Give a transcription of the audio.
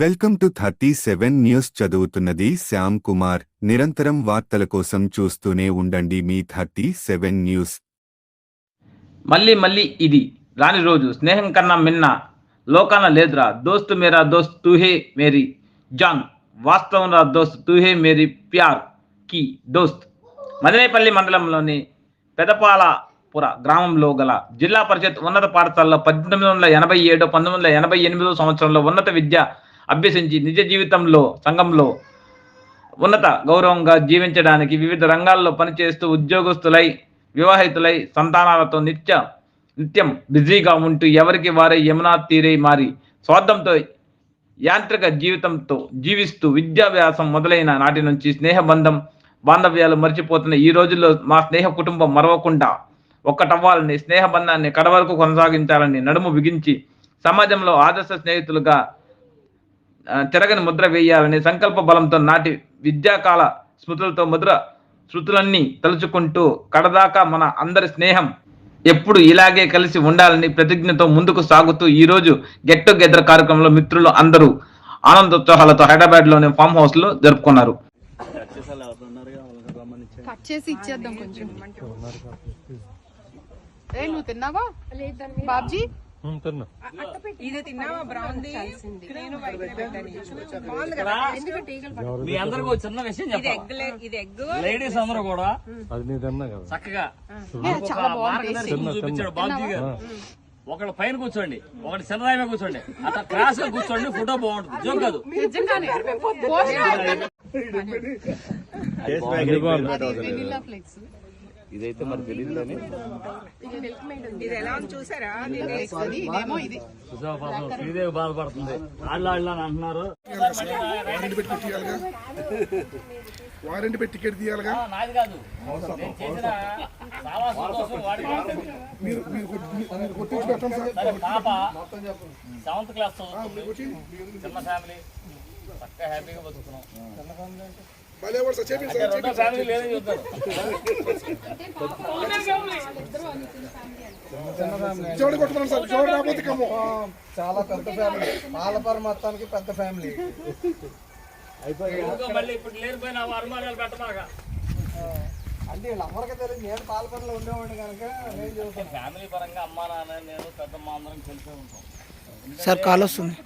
Welcome to thirty seven news చదువుతున్నది శ్యామ్ కుమార్. నిరంతరం వార్తల కోసం చూస్తూనే ఉండండి మీ థర్టీ సెవెన్ న్యూస్. మళ్ళీ మళ్ళీ ఇది రాని రోజు. స్నేహం కన్నా మిన్న. లోకాన లేదురా. దోస్తు మేరా దోస్త్ తూహే మేరీ జాన్. వాస్తవం రా దోస్త్ తూహే మేరీ ప్యార్కి దోస్త్. మదనేపల్లి మండలంలోని పెదపాలపుర గ్రామంలో గల జిల్లా పరిషత్ ఉన్నత పాఠశాలలో పద్దెనిమిది వందల ఎనభై ఏడు పంతొమ్మిది వందల ఎనభై ఎనిమిదో సంవత్సరంలో ఉన్నత విద్య అభ్యసించి నిజ జీవితంలో సంఘంలో ఉన్నత గౌరవంగా జీవించడానికి వివిధ రంగాల్లో పనిచేస్తూ ఉద్యోగస్తులై వివాహితులై సంతానాలతో నిత్య నిత్యం బిజీగా ఉంటూ ఎవరికి వారే యమునా తీరై మారి స్వార్థంతో యాంత్రిక జీవితంతో జీవిస్తూ విద్యాభ్యాసం మొదలైన నాటి నుంచి స్నేహబంధం బాంధవ్యాలు మర్చిపోతున్న ఈ రోజుల్లో మా స్నేహ కుటుంబం మరవకుండా ఒక్కటవ్వాలని స్నేహబంధాన్ని కడవరకు కొనసాగించాలని నడుము బిగించి సమాజంలో ఆదర్శ స్నేహితులుగా ఆ, చెరగని ముద్ర వేయాలని సంకల్ప బలంతో నాటి విద్యాకాల స్మృతులతో ముద్ర శృతులన్నీ తలుచుకుంటూ కడదాకా మన అందరి స్నేహం ఎప్పుడు ఇలాగే కలిసి ఉండాలని ప్రతిజ్ఞతో ముందుకు సాగుతూ ఈ రోజు గెట్ టుగెదర్ కార్యక్రమంలో మిత్రులు అందరూ ఆనందోత్సాహాలతో హైదరాబాద్లోని ఫామ్ హౌస్లో జరుపుకున్నారు. కట్ చేసి ఇచ్చేద్దాం కొంచెం. ఏ నువ్వు తిన్నావా? బాబ్జీ? ఇది తిన్నావా బ్రౌన్ది నేను వైట్ పెట్టాను బాగుంది కదా. ఎందుకంటే ఈగలు మీ అందరికి ఒక చిన్న విషయం చెప్పాలి. ఇది ఎగ్ లేడీస్ అందరూ కూడా అది తిన్నా కదా. చక్కగా చూపించాడు బాబుజీ గారు. ఒకళ్ళు పైన కూర్చోండి ఒకటి చిన్నదాయి మీద కూర్చోండి. అట్లా క్రాస్గా కూర్చోండి ఫోటో బాగుంటుంది. జోక్ కాదు. నిజంగానే. Vanilla flakes. ఇదైతే మరి తెలియదు కానీ. ఇది ఎలా ఉంది చూసారా? అది ఇదేమో ఇది. శ్రీదేవి బాధపడుతుంది. ఆళ్ళ ఆళ్ళ అని అంటున్నారు. వారంటీ పెట్టి తీయాలిగా వారంటీ పెట్టి టికెట్ తీయాలిగా? ఆ, నాది కాదు. నేను చేసిన సావాసం కోసం వాడికి మీరు మీరు కొట్టి- మీరు- మీరు కొట్టించి పెట్టండి సార్ సరే పాప సెవెంత్ క్లాస్ చిన్న ఫ్యామిలీ. చక్కగా హ్యాపీగా బతుకుతున్నాం. సార్ చేపిండి అంటే చాలా పెద్ద ఫ్యామిలీ. పాలపర మొత్తానికి పెద్ద ఫ్యామిలీ. అంటే వీళ్ళెవరికి తెలియదు నేను పాలపరలో ఉండేవాడిని కనుక నేను చెబుతాను. ఫ్యామిలీ పరంగా అమ్మా నాన్న నేను పెద్దమ్మ అందరం కలిసే ఉంటాం. సార్ కాల్ వస్తుంది.